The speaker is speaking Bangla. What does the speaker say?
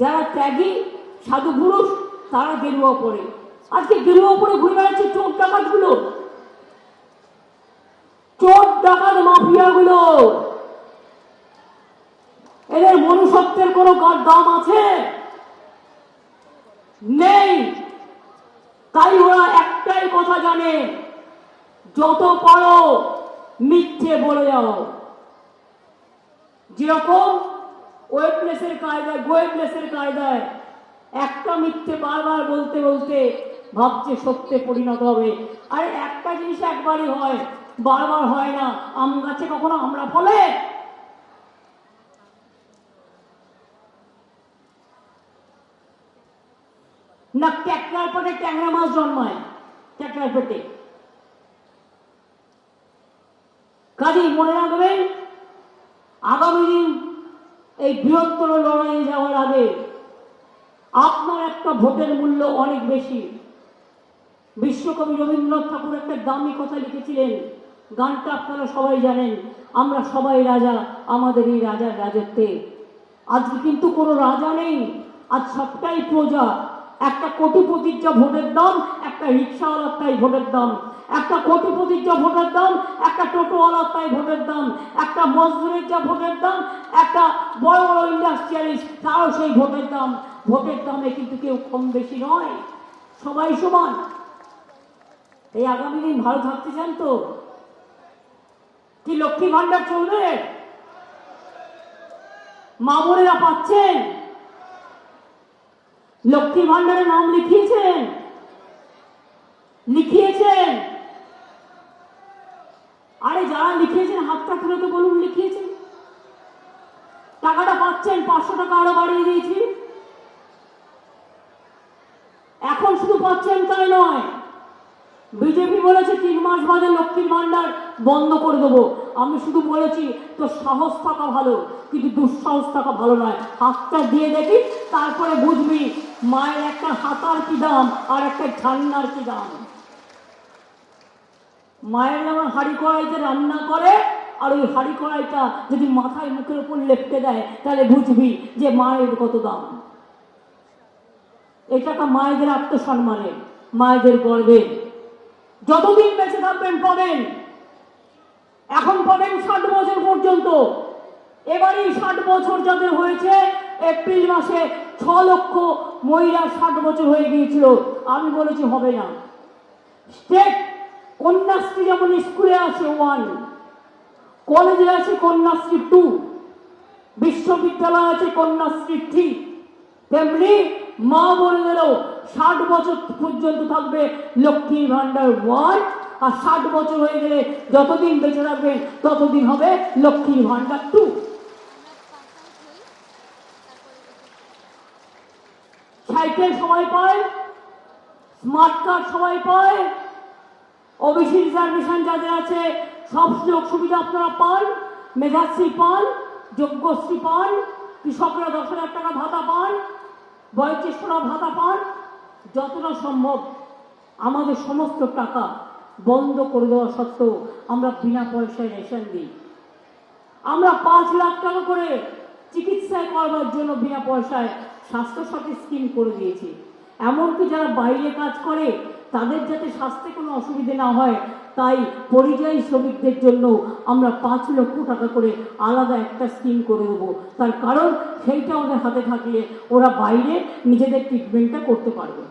যারা ত্যাগী, সাধু পুরুষ, তারা গেরুয়া পরে আজকে গেরুয়া পরে ঘুরে বেড়াচ্ছে চোর ডাকাতগুলো। চোর ডাকাত মাফিয়াগুলো। এদের মনুষ্যত্বের কোনো দাম আছে? নেই। তাই ওরা একটাই কথা জানে, যত পারো মিথ্যে বলে যাও যেরকম ওয়েবলেসের কায়দায় গোয়েবলেসের কায়দায়। একটা মিথ্যে বারবার বলতে বলতে ভাবছে সত্যে পরিণত হবে। আর একটা জিনিস একবারই হয়, বারবার হয় না। আম গাছে কখনো আমরা ফলে? না ট্যাকরার পেটে ট্যাংরা মাছ জন্মায় ট্যাকরার পেটে। কাজেই মনে রাখবেন, আগামী দিন এই বৃহত্তর লড়াইয়ে যাওয়ার আগে আপনার একটা ভোটের মূল্য অনেক বেশি। বিশ্বকবি রবীন্দ্রনাথ ঠাকুর একটা দামি কথা লিখেছিলেন, গানটা আপনারা সবাই জানেন, আমরা সবাই রাজা, আমাদের এই রাজার রাজত্বে। আজকে কিন্তু কোনো রাজা নেই, আজ সবটাই প্রজা। একটা কোটিপতির যা ভোটের দাম, একটা রিক্সাওয়ালার তাই ভোটের দাম, একটা কোটিপতির যা ভোটের দাম, একটা টোটোওয়ালার তাই ভোটের দাম, একটা মজদুরের যা ভোটের দাম, একটা বড় বড় ইন্ডাস্ট্রিয়ালিস্ট, তারও সেই ভোটের দাম। ভোটের দামে কিন্তু কেউ কম বেশি নয়। সবাই সমান। এই আগামী দিন ভালো থাকতে চান তো? কি লক্ষ্মী ভান্ডার চলবে? মা বোনেরা পাচ্ছেন? লক্ষ্মী ভান্ডারের নাম লিখিয়েছেন। লিখিয়েছেন। আরে যারা লিখিয়েছেন হাতটা তুলে তো বলুন লিখিয়েছেন। টাকাটা পাচ্ছেন, পাঁচশো টাকা আরও বাড়িয়ে দিয়েছি। এখন শুধু পাচ্ছেন তাই নয়, বিজেপি বলেছে তিন মাস বাদে লক্ষ্মীর ভান্ডার বন্ধ করে দেবো। আমি শুধু বলেছি তো সাহস থাকা ভালো, কিন্তু দুঃসাহস থাকা ভালো নয়। হাতটা দিয়ে দেখি, তারপরে বুঝবি, মায়ের একটা হাতার কি দাম, আর একটা ঠান্ডার কি দাম। মায়ের যেমন হাঁড়ি কড়াইতে রান্না করে, আর ওই হাঁড়ি কড়াইটা যদি মাথায় মুখের উপর লেপটে দেয়, তাহলে বুঝবি যে মায়ের কত দাম। এটাকা মায়েদের আত্মসম্মানের, মায়েদের গর্বের। যতদিন বেঁচে থাকবেন পাবেন এখন পাবেন ষাট বছর পর্যন্ত। এবারই ষাট বছর যাদের হয়েছে, এপ্রিল মাসে ছ লক্ষ মহিলা ষাট বছর হয়ে গিয়েছিল। আমি বলেছি হবে না। স্টেট কন্যাশ্রী যেমন স্কুলে আছে, ওয়ান। কলেজে আছে কন্যাশ্রী টু। বিশ্ববিদ্যালয় আছে কন্যাশ্রী থ্রি। তেমনি মা বোনদেরও ষাট বছর পর্যন্ত থাকবে লক্ষ্মী ভান্ডার ওয়ান। আর ষাট বছর হয়ে গেলে যতদিন বেঁচে থাকবেন, ততদিন হবে লক্ষ্মীর ভান্ডার টু। সাইকেল সময় পায়, স্মার্ট কার্ড সবাই পায় ওবিসি রিজার্ভেশন যাদের আছে, সব সুযোগ সুবিধা আপনারা পান, মেধাশ্রী পান যোগ্যশ্রী পান, কৃষকরা দশ হাজার টাকা ভাতা পান, বয়োজ্যেষ্ঠরা ভাতা পান, যতটা সম্ভব আমাদের সমস্ত টাকা বন্ধ করে দেওয়া সত্ত্বেও আমরা বিনা পয়সায় রেশন দিই। আমরা পাঁচ লাখ টাকা করে চিকিৎসায় করবার জন্য বিনা পয়সায় স্বাস্থ্যসাথী স্কিম করে দিয়েছি। এমনকি যারা বাইরে কাজ করে, তাদের যাতে স্বাস্থ্যে কোনো অসুবিধে না হয়, তাই পরিযায়ী শ্রমিকদের জন্য আমরা পাঁচ লক্ষ টাকা করে আলাদা একটা স্কিম করে দেবো। তার কারণ সেইটা ওদের হাতে থাকলে ওরা বাইরে নিজেদের ট্রিটমেন্টটা করতে পারবে।